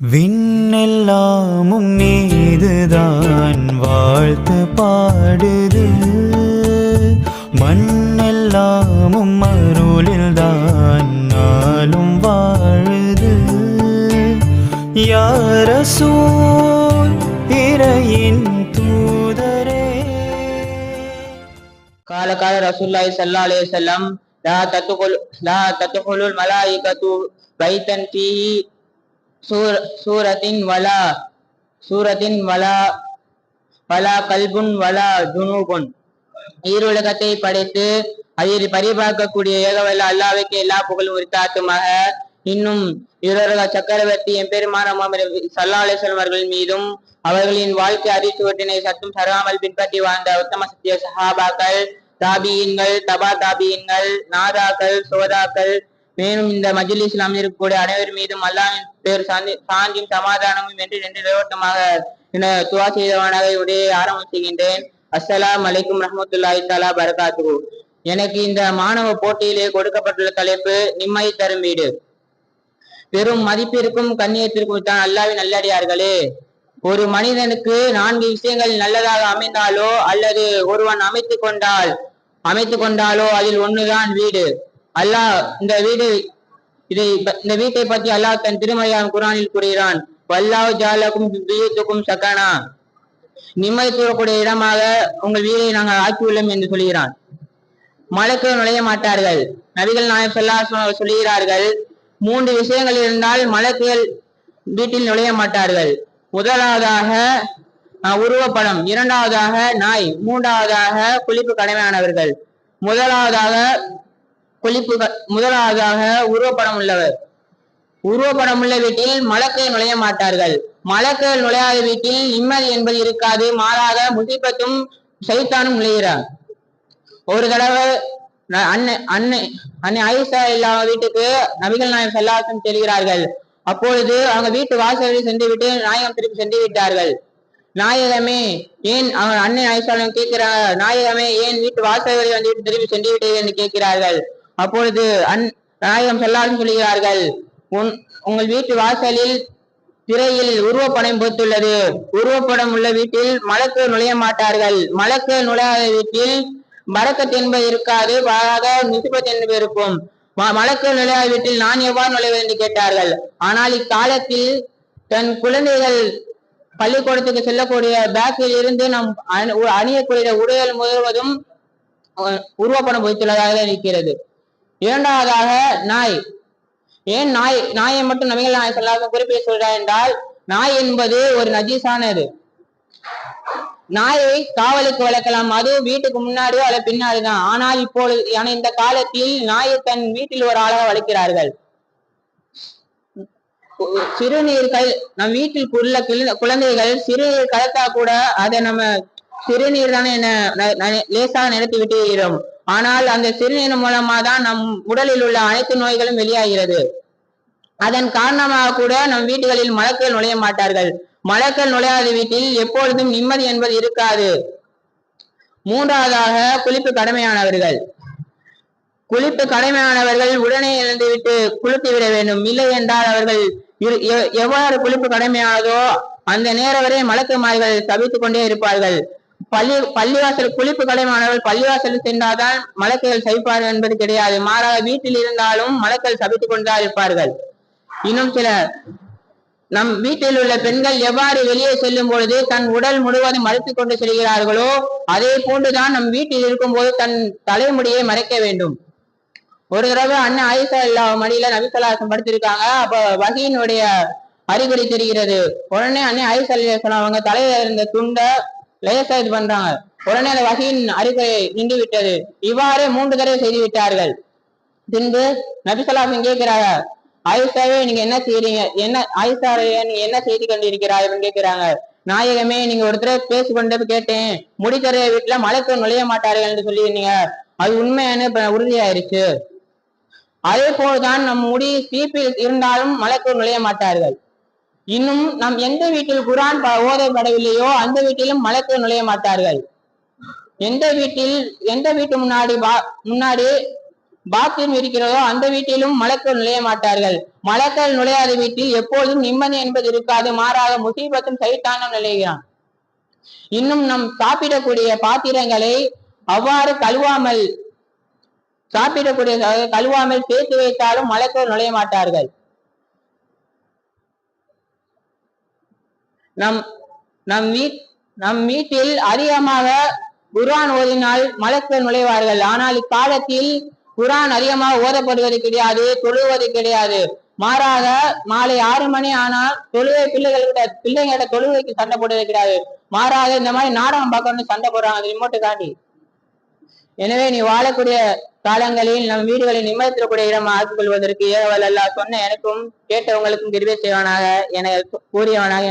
விண்ணெல்லாமும் நீதுதான் வாழ்த்து பாடுது. மண்ணெல்லாமும் அருளில் தான் நாளும் வாழுது. யாரசூ இறையின் தூதரே? காலகால ரசூல்லாய் சல்லா அலே செல்லம் லா தத்துகுல் லா தத்துகுலுல் மலாயிகத்து பைத்தன் தீ சூர சூரத்தின் வலா சூரத்தின் வலா வலா கல்புன் வலா ஜுனூபுன். ஈருலகத்தை படைத்து அதில் பரிபார்க்கக்கூடிய ஏகவல்ல அல்லாவுக்கு எல்லா புகழும் உரித்தாத்துமாக இன்னும் இருவரக சக்கரவர்த்தி எம்பெருமான சல்லாலேஸ்வரம் அவர்கள் மீதும் அவர்களின் வாழ்க்கை அறிவித்துவற்றினை சற்றும் சரவாமல் பின்பற்றி வாழ்ந்த உத்தம சத்திய சஹாபாக்கள் தாபியின்கள் தபா தாபியின்கள் நாதாக்கள் சோதாக்கள் மேலும் இந்த மஜில் இஸ்லாம் இருக்கக்கூடிய அனைவர் மீதும் அல்லாவின் பேர் சாந்தி சாந்தியும் சமாதானமும் என்று நின்று நிலவட்டமாக என துவா செய்தவனாக உடைய ஆரம்பம் செய்கின்றேன். அஸ்ஸலாம் அலைக்கும் ரஹமத்துல்லாஹி தாலா பரகாத்து எனக்கு இந்த மாணவ போட்டியிலே கொடுக்கப்பட்டுள்ள தலைப்பு நிம்மதி தரும் வீடு. பெரும் மதிப்பிற்கும் கண்ணியத்திற்கும் தான் அல்லாவின் நல்லடியார்களே. ஒரு மனிதனுக்கு நான்கு விஷயங்கள் நல்லதாக அமைந்தாலோ அல்லது ஒருவன் அமைத்து கொண்டால் அமைத்து கொண்டாலோ அதில் ஒண்ணுதான் வீடு. அல்லாஹ் இந்த வீடு இதை இந்த வீட்டை பற்றி அல்லாஹ் தன் திருமலையான் குரானில் கூறுகிறான். வல்லாஹ் ஜாலக்கும் பியூத்துக்கும் சக்கனா. நிம்மதி தூரக்கூடிய இடமாக உங்கள் வீடை நாங்கள் ஆக்கியுள்ளோம் என்று சொல்கிறான். மலைக்கு நுழைய மாட்டார்கள். நபிகள் நாயகம் சொல்லா சொல்கிறார்கள் மூன்று விஷயங்கள் இருந்தால் மலக்குகள் வீட்டில் நுழைய மாட்டார்கள். முதலாவதாக உருவப்படம். இரண்டாவதாக நாய். மூன்றாவதாக குளிப்பு கடமையானவர்கள். முதலாவதாக குளிப்பு முதலாவதாக உருவப்படம் உள்ளவர் உருவப்படம் உள்ள வீட்டில் மலக்கள் நுழைய மாட்டார்கள். மலக்கள் நுழையாத வீட்டில் நிம்மதி என்பது இருக்காது மாறாக முசிபத்தும் சைத்தானும் நுழைகிறார். ஒரு தடவை அன்னை அன்னை அன்னை ஆயிஷா இல்லாத வீட்டுக்கு நபிகள் நாயகம் செல்லாசம் செல்கிறார்கள். அப்பொழுது அவங்க வீட்டு வாசலில் சென்று விட்டு நாயகம் திருப்பி சென்று விட்டார்கள். நாயகமே ஏன் அவங்க அன்னை ஆயிஷாலும் கேட்கிறார்? நாயகமே ஏன் வீட்டு வாசலில் வந்து திருப்பி சென்று விட்டீர்கள் என்று கேட்கிறார்கள். அப்பொழுது அன் நாயகம் செல்லாலும் சொல்கிறார்கள் உன் உங்கள் வீட்டு வாசலில் திரையில் உருவப்படம் பொறுத்துள்ளது உருவப்படம் உள்ள வீட்டில் மலக்கு நுழைய மாட்டார்கள். மலக்கு நுழையாத வீட்டில் பரக்கத் என்பது இருக்காது. பாராக நிசுபத் என்பது இருக்கும். ம- மலக்கு நுழையாத வீட்டில் நான் எவ்வாறு நுழைவது என்று கேட்டார்கள். ஆனால் இக்காலத்தில் தன் குழந்தைகள் பள்ளிக்கூடத்துக்கு செல்லக்கூடிய பேக்கில் இருந்து நம் அணி- அணியக்கூடிய உடைகள் முழுவதும் உருவப்படம் பொறுத்துள்ளதாக இருக்கிறது. இரண்டாவதாக நாய். ஏன் நாய்? நாயை மட்டும் நபிகள் நாய் சொல்லாத குறிப்பிட சொல்றார் என்றால் நாய் என்பது ஒரு நஜீஸானது. நாயை காவலுக்கு வளர்க்கலாம். அது வீட்டுக்கு முன்னாடியோ அல்ல பின்னாடிதான் ஆனால் இப்பொழுது ஆனால் இந்த காலத்தில் நாயை தன் வீட்டில் ஒரு ஆளாக வளர்க்கிறார்கள். சிறுநீர்கள் நம் வீட்டில் உள்ள குழந்தைகள் சிறுநீர் கலத்தா கூட அதை நம்ம சிறுநீர் தானே என்ன ந- லேசாக நிறுத்தி விட்டு ஆனால் அந்த சிறுநீர் மூலமா தான் நம் உடலில் உள்ள அனைத்து நோய்களும் வெளியாகிறது. அதன் காரணமாக கூட நம் வீடுகளில் மலக்கள் நுழைய மாட்டார்கள். மலக்கள் நுழையாத வீட்டில் எப்பொழுதும் நிம்மதி என்பது இருக்காது. மூன்றாவதாக குளிப்பு கடமையானவர்கள். குளிப்பு கடமையானவர்கள் உடனே எழுந்துவிட்டு குளித்து விட வேண்டும். இல்லை என்றால் அவர்கள் இரு- எ- எவ்வாறு குளிப்பு கடமையானதோ அந்த நேரம் வரை மலக்குமார்கள் தவித்துக் கொண்டே இருப்பார்கள். பள்ளி பள்ளிவாசல் குளிப்பு கடமையானவர்கள் பள்ளிவாசல் சென்றால்தான் மலக்குகள் சபிப்பார்கள் என்பது கிடையாது. மாறாக வீட்டில் இருந்தாலும் மலக்கள் சபித்துக் கொண்டா இருப்பார்கள். இன்னும் சில நம் வீட்டில் உள்ள பெண்கள் எவ்வாறு வெளியே செல்லும் பொழுது தன் உடல் முழுவதும் மறைத்துக் கொண்டு செல்கிறார்களோ அதே போன்றுதான் நம் வீட்டில் இருக்கும்போது தன் தலைமுடியை மறைக்க வேண்டும். ஒரு தடவை அண்ணன் ஆயிஷா இல்லா மடியில நபிசலாசம் படுத்திருக்காங்க. அப்ப வகையினுடைய அறிகுறி தெரிகிறது. உடனே அண்ணன் ஆயிஷா அவங்க தலையில இருந்த துண்டை லேசா இது பண்றாங்க உடனே அந்த வகையின் அறிக்கையை நின்று விட்டது இவ்வாறு மூன்று தடவை செய்து விட்டார்கள் பின்பு நபிசலாசன் கேட்கிறாங்க ஆயுஷாவே நீங்க என்ன செய்யறீங்க என்ன ஆயிஷாவே நீங்க என்ன செய்து கொண்டிருக்கிறாய் அப்படின்னு கேட்கிறாங்க. நாயகமே நீங்க ஒரு தடவை பேசி கொண்டு கேட்டேன். முடித்தரைய வீட்டுல மலைக்கு நுழைய மாட்டார்கள் என்று சொல்லியிருந்தீங்க. அது உண்மையான உறுதியாயிருச்சு. அதே போல்தான் நம் முடி சீப்பில் இருந்தாலும் மலைக்கு நுழைய மாட்டார்கள். இன்னும் நம் எந்த வீட்டில் குரான் ஓதப்படவில்லையோ அந்த வீட்டிலும் மலைக்கு நுழைய மாட்டார்கள். எந்த வீட்டில் எந்த வீட்டு முன்னாடி பா- முன்னாடி பாத்ரூம் இருக்கிறதோ அந்த வீட்டிலும் மலக்கள் நுழைய மாட்டார்கள். மலக்கள் நுழையாத வீட்டில் எப்பொழுதும் நிம்மதி என்பது இருக்காது. மாறாக முசீபத்தும் சைட்டான நிலைகிறான். இன்னும் நம் சாப்பிடக்கூடிய பாத்திரங்களை அவ்வாறு கழுவாமல் சாப்பிடக்கூடிய கழுவாமல் சேர்த்து வைத்தாலும் மலக்கள் நுழைய மாட்டார்கள். நம் நம் வீட் நம் வீட்டில் அதிகமாக குர்ஆன் ஓதினால் மலக்கள் நுழைவார்கள். ஆனால் இக்காலத்தில் குரான் அதிகமாக ஓதப்படுவது கிடையாது தொழுவது கிடையாது. மாறாக மாலை ஆறு மணி ஆனால் தொழுகை பிள்ளைகளோட பிள்ளைங்களோட தொழுகைக்கு சண்டை போடுவது கிடையாது. மாறாக இந்த மாதிரி நாடகம் பார்க்கணும்னு சண்டை போடுறாங்க. அது ரிமோட்டு தாண்டி. எனவே நீ வாழக்கூடிய காலங்களில் நம் வீடுகளை நிம்மதித்திடக்கூடிய இடம் ஆக்கிக் கொள்வதற்கு ஏவல் அல்லாஹ் சொன்ன எனக்கும் கேட்டவங்களுக்கும் கிருபை செய்வானாக என கூறியவனாக